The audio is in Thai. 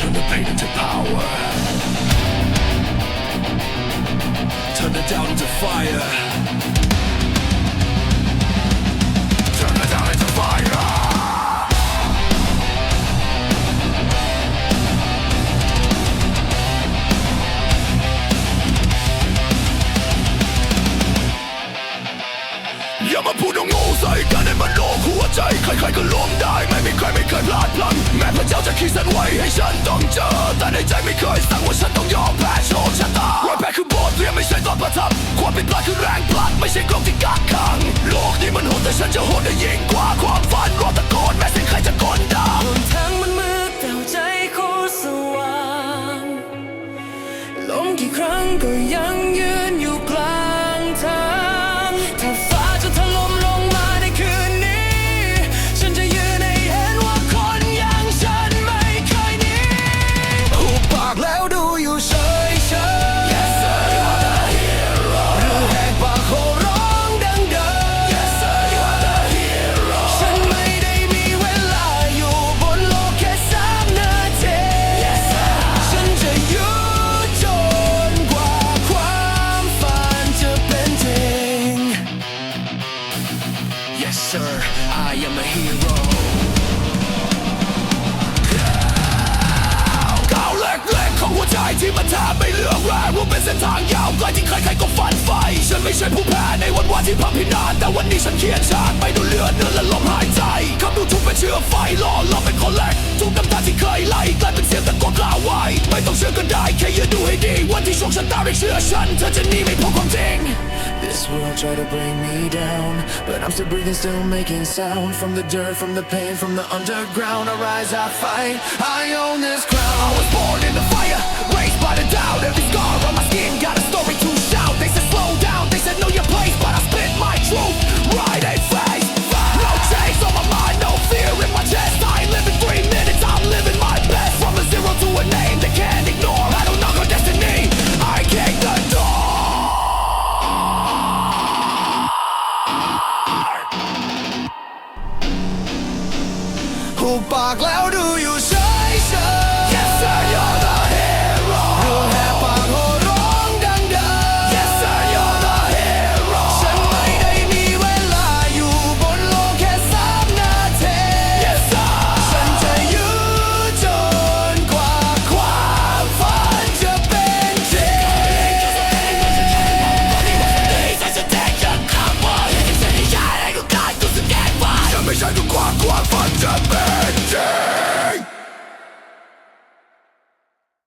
Turn the pain into power. Turn the doubt into fire. Turn the doubt into fire. Я мабуть, муза і канемано หัวใจใครๆก็ล้มได้ ไม่มีใครไม่เคยพลาดพลั้งแม้พระเจ้าจะขีดเส้นไว้ให้ฉันต้องเจอ แต่ในใจไม่เคยสั่งว่าฉันต้องยอมแพ้โชคชะตารอยแพ้คือบทเรียนไม่ใช่ตอนประทับ ความผิดพลาดคือแรงผลักไม่ใช่กลองที่กักขัง โลกนี้มันโหดแต่ฉันจะโหดได้ยิ่งกว่าความฝันรอตะโกนแม้เสียงใครจะกลด่าหนทางมันมืดแต่ใจโคตรสว่างล้มกี่ครั้งก็ยัง I am a hero ก้าวเล็กๆของหัวใจที่มันแทบไม่เลือแรงว่าเป็นเส้นทางยาวไกลที่ใครๆก็ฝันใฝ่ฉันไม่ใช่ผู้แพ้ในวันวานที่พังพินาศแต่วันนี้ฉันเขียนฉากไม่ดูเลือดเนื้อและลมหายใจคำดูถูกเป็นเชื้อไฟหล่อเราเป็นคนแรกทุกน้ำตาที่เคยไหลกลายเป็นเสียงตะโกนกล่าวไว้ไม่ต้องเชื่อก็ได้แค่ยืนดูให้ดีวันที่โชคชะตาเรียกเชื่อฉันเธอจะหนีไม่พ้นความจริง This world try to bring me down, but I'm still breathing, still making sound. From the dirt, from the pain, from the underground, I rise, I fight. I own this crown. I was born in the fire, หุบปากแล้วดูอยู่เฉยเฉย Yes sir you're the hero ดูแหกปากโหร้องดังเดัง Yes sir you're the hero ฉันไม่ได้มีเวลาอยู่บนโลกแค่สามนาที Yes sir ฉันจะยืนจนกว่าความฝันจะเป็นจริง ไม่ใช่ทุกความความฝันจะเป็น